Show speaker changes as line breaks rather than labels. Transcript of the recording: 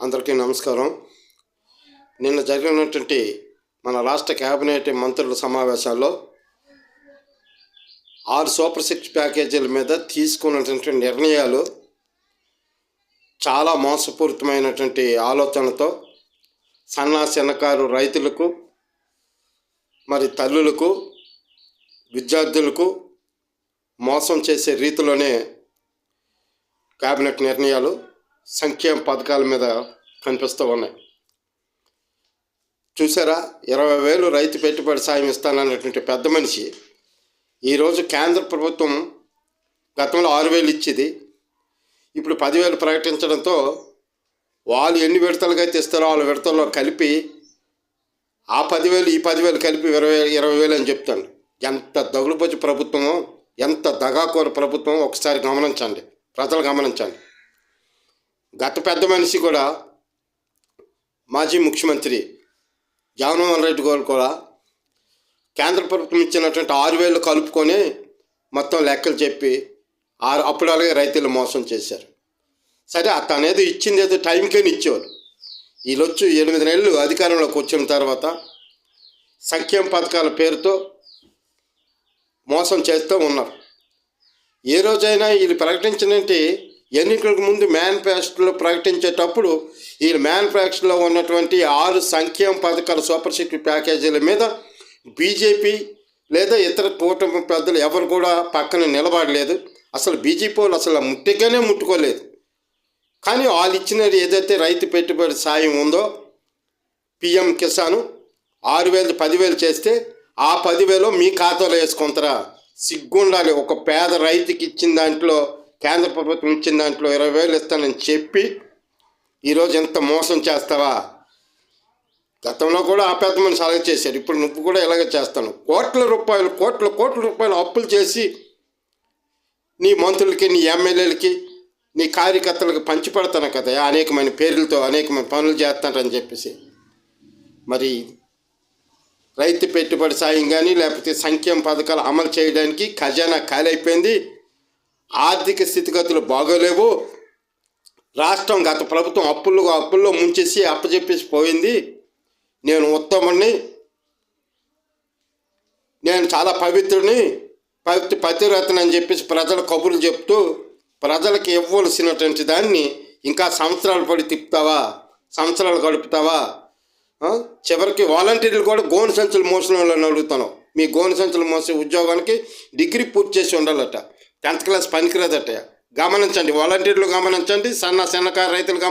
అందరికీ నమస్కారం. నిన్న జరిగినటువంటి మన రాష్ట్ర కేబినెట్ మంత్రుల సమావేశాల్లో ఆరు సూపర్ సిక్స్ ప్యాకేజీల మీద తీసుకున్నటువంటి నిర్ణయాలు చాలా మోసపూరితమైనటువంటి ఆలోచనతో సన్నా చిన్నకారు రైతులకు మరి తల్లులకు విద్యార్థులకు మోసం చేసే రీతిలోనే కేబినెట్ నిర్ణయాలు సంక్షేమ పథకాల మీద కనిపిస్తూ ఉన్నాయి. చూసారా? ఇరవై వేలు రైతు పెట్టుబడి సాయం ఇస్తానన్నటువంటి పెద్ద మనిషి ఈరోజు కేంద్ర ప్రభుత్వం గతంలో ఆరు వేలు ఇచ్చేది. ఇప్పుడు పదివేలు ప్రకటించడంతో వాళ్ళు ఎన్ని విడతలుగా అయితే ఇస్తారో వాళ్ళ విడతల్లో కలిపి ఆ పదివేలు ఈ పదివేలు కలిపి ఇరవై ఇరవై వేలు అని చెప్తాను. ఎంత దగులుపొచ్చి ప్రభుత్వమో ఎంత దగాకోర ప్రభుత్వం ఒకసారి గమనించండి. ప్రజలు గమనించండి. గత పెద్ద మనిషి కూడా మాజీ ముఖ్యమంత్రి జగన్మోహన్ రెడ్డి గారు కూడా కేంద్ర ప్రభుత్వం ఇచ్చినటువంటి ఆరు వేలు కలుపుకొని మొత్తం లెక్కలు చెప్పి ఆరు అప్పుడు అలాగే రైతులు మోసం చేశారు. సరే అతనేదో ఇచ్చింది ఏదో టైంకే ఇచ్చేవారు. వీళ్ళొచ్చు ఎనిమిది నెలలు అధికారంలోకి వచ్చిన తర్వాత సంక్షేమ పథకాల పేరుతో మోసం చేస్తూ ఉన్నారు. ఏ రోజైనా వీళ్ళు ప్రకటించినట్టు ఎన్నికలకు ముందు మేనిఫెస్టోలో ప్రకటించేటప్పుడు ఈ మేనిఫెస్టోలో ఉన్నటువంటి ఆరు సంక్షేమ పథకాల సూపర్ సిక్స్ ప్యాకేజీల మీద బీజేపీ లేదా ఇతర కూటమి పెద్దలు ఎవరు కూడా పక్కన నిలబడలేదు. అసలు బీజేపీ వాళ్ళు అసలు ముట్టిగానే ముట్టుకోలేదు. కానీ వాళ్ళు ఇచ్చినది ఏదైతే రైతు పెట్టుబడి సాయం ఉందో పిఎం కిసాను ఆరు వేలు పదివేలు చేస్తే ఆ పదివేలు మీ ఖాతాలో వేసుకుంటారా? సిగ్గుండాలి. ఒక పేద రైతుకి ఇచ్చిన దాంట్లో కేంద్ర ప్రభుత్వం ఇచ్చిన దాంట్లో ఇరవై వేలు ఇస్తానని చెప్పి ఈరోజు ఎంత మోసం చేస్తావా? గతంలో కూడా ఆ సలహా మనిషి చేశాడు ఇప్పుడు నువ్వు కూడా ఇలాగే చేస్తాను. కోట్ల రూపాయలు కోట్ల కోట్ల రూపాయలు అప్పులు చేసి నీ మంత్రులకి నీ ఎమ్మెల్యేలకి నీ కార్యకర్తలకు పంచిపెడతాను కదా. అనేకమైన పేర్లతో అనేకమైన పనులు చేస్తానని చెప్పేసి. మరి రైతు పెట్టుబడి సాయం కానీ లేకపోతే సంక్షేమ పథకాలు అమలు చేయడానికి ఖజానా ఖాళీ అయిపోయింది. ఆర్థిక స్థితిగతులు బాగోలేవు. రాష్ట్రం గత ప్రభుత్వం అప్పుల్లో అప్పుల్లో ముంచేసి అప్పచెప్పేసి పోయింది. నేను ఉత్తముడిని నేను చాలా పవిత్రుని పవిత్ర పతివ్రతని అని చెప్పేసి ప్రజల కబుర్లు చెప్తూ ప్రజలకు ఇవ్వవలసినటువంటి దాన్ని ఇంకా సంవత్సరాలు పడి తిప్పుతావా? సంవత్సరాలు గడుపుతావా? చివరికి వాలంటీర్లు కూడా గోను సంచులు మోసిన వాళ్ళని అడుగుతాను మీ గోను సంచులు మోసే ఉద్యోగానికి డిగ్రీ పూర్తి చేసి ఉండాలట. టెన్త్ క్లాస్ పనికిరాదట గమనించండి వాలంటీర్లు గమనించండి సన్న సన్నకారు రైతులు గమనించండి